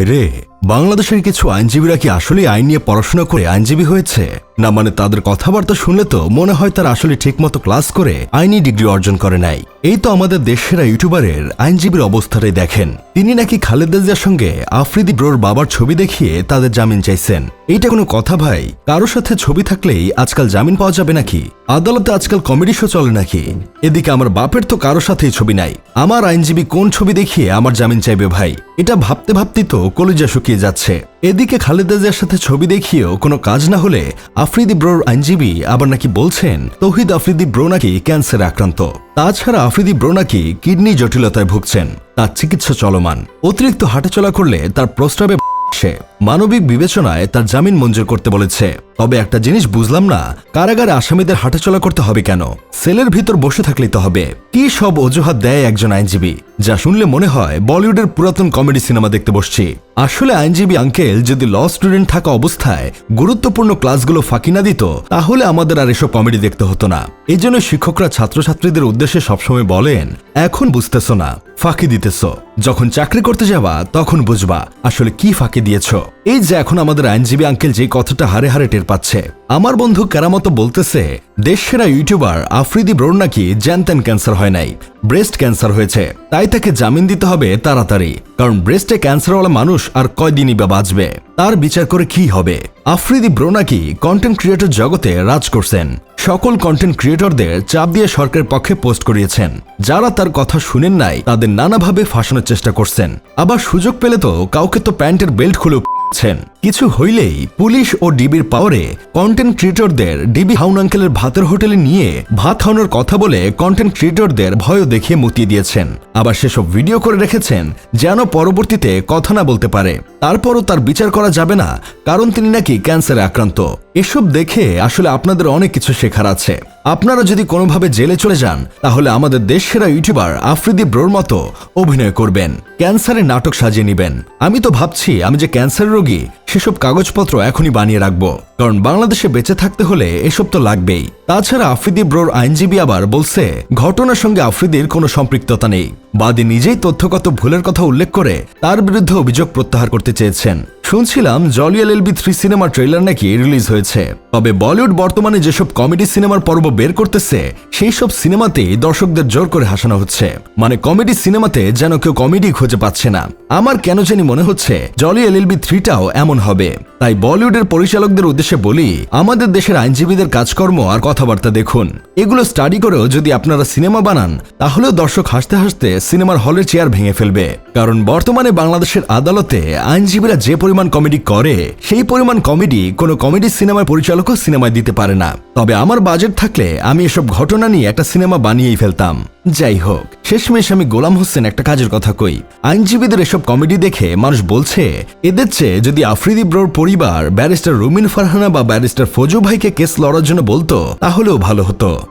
ভাই রে বাংলাদেশের কিছু আইনজীবীরা কি আসলে আইন নিয়ে পড়াশোনা করে আইনজীবী হয়েছে? না মানে তাদের কথাবার্তা শুনলে তো মনে হয় তারা আসলে ঠিকমতো ক্লাস করে আইনি ডিগ্রি অর্জন করে নাই। এই তো আমাদের দেশেরা ইউটিউবারের আইনজীবীর অবস্থাটাই দেখেন। তিনি নাকি খালেদা জিয়ার সঙ্গে আফ্রিদি ব্রোর বাবার ছবি দেখিয়ে তাদের জামিন চাইছেন। এইটা কোনো কথা ভাই? কারও সাথে ছবি থাকলেই আজকাল জামিন পাওয়া যাবে নাকি? আদালতে আজকাল কমেডি শো চলে নাকি? এদিকে আমার বাপের তো কারও সাথেই ছবি নাই। আমার আইনজীবী কোন ছবি দেখিয়ে আমার জামিন চাইবে ভাই? এটা ভাবতে ভাবতেই তো কলিজা শুকিয়ে যাচ্ছে। এদিকে খালেদা জিয়ার সাথে ছবি দেখিয়েও কোনো কাজ না হলে আফ্রিদি ব্রোর আইনজীবী আবার নাকি বলছেন, তৌহিদ আফ্রিদি ব্রো নাকি ক্যান্সারে আক্রান্ত। তাছাড়া আফ্রিদি ব্রো নাকি কিডনি জটিলতায় ভুগছেন, তার চিকিৎসা চলমান। অতিরিক্ত হাঁটাচলা করলে তার প্রস্রাবে সে মানবিক বিবেচনায় তার জামিন মঞ্জুর করতে বলেছে। তবে একটা জিনিস বুঝলাম না, কারাগারে আসামিদের হাঁটাচলা করতে হবে কেন? সেলের ভিতর বসে থাকলেই তো হবে। কি সব অজুহাত দেয় একজন আইনজীবী? যা শুনলে মনে হয় বলিউডের পুরাতন কমেডি সিনেমা দেখতে বসছি। আসলে আইনজীবী আঙ্কেল, যদি ল স্টুডেন্ট থাকা অবস্থায় গুরুত্বপূর্ণ ক্লাসগুলো ফাঁকি না দিত, তাহলে আমাদের আর এসব কমেডি দেখতে হতো না। এই জন্য শিক্ষকরা ছাত্রছাত্রীদের উদ্দেশ্যে সবসময় বলেন, এখন বুঝতেছ না। ফাঁকি দিতেছ। যখন চাকরি করতে যাবা, তখন বুঝবা আসলে কি ফাঁকি দিয়েছ। এই যে এখন আমাদের আইনজীবী আঙ্কেল যে কথাটা হারে হারে টের পাচ্ছে। আমার বন্ধু কেরামতো বলতেছে, দেশসেরা ইউটিউবার আফ্রিদি ব্রোর নাকি জ্যানতেন ক্যান্সার হয় নাই। ব্রেস্ট ক্যান্সার হয়েছে। তাই তাকে জামিন দিতে হবে তাড়াতাড়ি। কারণ ব্রেস্টে ক্যান্সারওয়ালা মানুষ আর কয়দিনই বা বাঁচবে? তার বিচার করে কি হবে? আফ্রিদি ব্রোনাকি কন্টেন্ট ক্রিয়েটর জগতে রাজ করছেন। সকল কন্টেন্ট ক্রিয়েটরদের চাপ দিয়ে সরকারের পক্ষে পোস্ট করিয়েছেন। যারা তার কথা শুনেন নাই, তাদের নানাভাবে ফাঁসানোর চেষ্টা করছেন। আবার সুযোগ পেলে তো কাউকে তো প্যান্টের বেল্ট খুলে ছেন কিছু হইলেই পুলিশ ও ডিবির পাওয়ারে কন্টেন্ট ক্রিয়েটরদের ডিবি হাউন আঙ্কেলের ভাতের হোটেলে নিয়ে ভাত খাওয়ানোর কথা বলে কন্টেন্ট ক্রিয়েটরদের ভয় দেখিয়ে মুতিয়ে দিয়েছেন। আবার সেসব ভিডিও করে রেখেছেন যেন পরবর্তীতে কথা না বলতে পারে। তারপরও তার বিচার করা যাবে না, কারণ তিনি নাকি ক্যান্সারে আক্রান্ত। এসব দেখে আসলে আপনাদের অনেক কিছু শেখার আছে। আপনারা যদি কোনোভাবে জেলে চলে যান, তাহলে আমাদের দেশেরা ইউটিউবার আফ্রিদি ব্রোর মতো অভিনয় করবেন। ক্যান্সারের নাটক সাজিয়ে নেবেন। আমি তো ভাবছি, আমি যে ক্যান্সার রোগী সেসব কাগজপত্র এখনই বানিয়ে রাখব। কারণ বাংলাদেশে বেঁচে থাকতে হলে এসব তো লাগবেই। তাছাড়া আফ্রিদি ব্রোর আইনজীবী আবার বলছে, ঘটনার সঙ্গে আফ্রিদির কোনো সম্পৃক্ততা নেই। বাদী নিজেই তথ্যগত ভুলের কথা উল্লেখ করে তার বিরুদ্ধে অভিযোগ প্রত্যাহার করতে চেয়েছেন। শুনছিলাম জলিয়াল এলবি থ্রি সিনেমার ট্রেলার নাকি রিলিজ হয়েছে। তবে বলিউড বর্তমানে যেসব কমেডি সিনেমার পর্ব বের করতেছে, সেই সব সিনেমাতেই দর্শকদের জোর করে হাসানো হচ্ছে। মানে কমেডি সিনেমাতে যেন কেউ কমেডি খুঁজে পাচ্ছে না। আমার কেন জানি মনে হচ্ছে, জলি এলএলবি থ্রিটাও এমন হবে। তাই বলিউডের পরিচালকদের উদ্দেশ্যে বলি, আমাদের দেশের আইনজীবীদের কাজকর্ম আর কথাবার্তা দেখুন। এগুলো স্টাডি করেও যদি আপনারা সিনেমা বানান, তাহলেও দর্শক হাসতে হাসতে সিনেমার হলের চেয়ার ভেঙে ফেলবে। কারণ বর্তমানে বাংলাদেশের আদালতে আইনজীবীরা যে পরিমাণ কমেডি করে, সেই পরিমাণ কমেডি কোনো কমেডি সিনেমার পরিচালকও সিনেমায় দিতে পারে না। তবে আমার বাজেট থাকলে আমি এসব ঘটনা নিয়ে একটা সিনেমা বানিয়েই ফেলতাম। যাই হোক শেষমেশ আমি গোলাম হোসেন একটা কাজের কথা কই। আইনজীবীদের এসব কমেডি দেখে মানুষ বলছে, এদের চেয়ে যদি আফ্রিদি ব্রোর পরিবার ব্যারিস্টার রুমিন ফারহানা বা ব্যারিস্টার ফজু ভাইকে কেস লড়ার জন্য বলতো, তাহলেও ভালো হতো।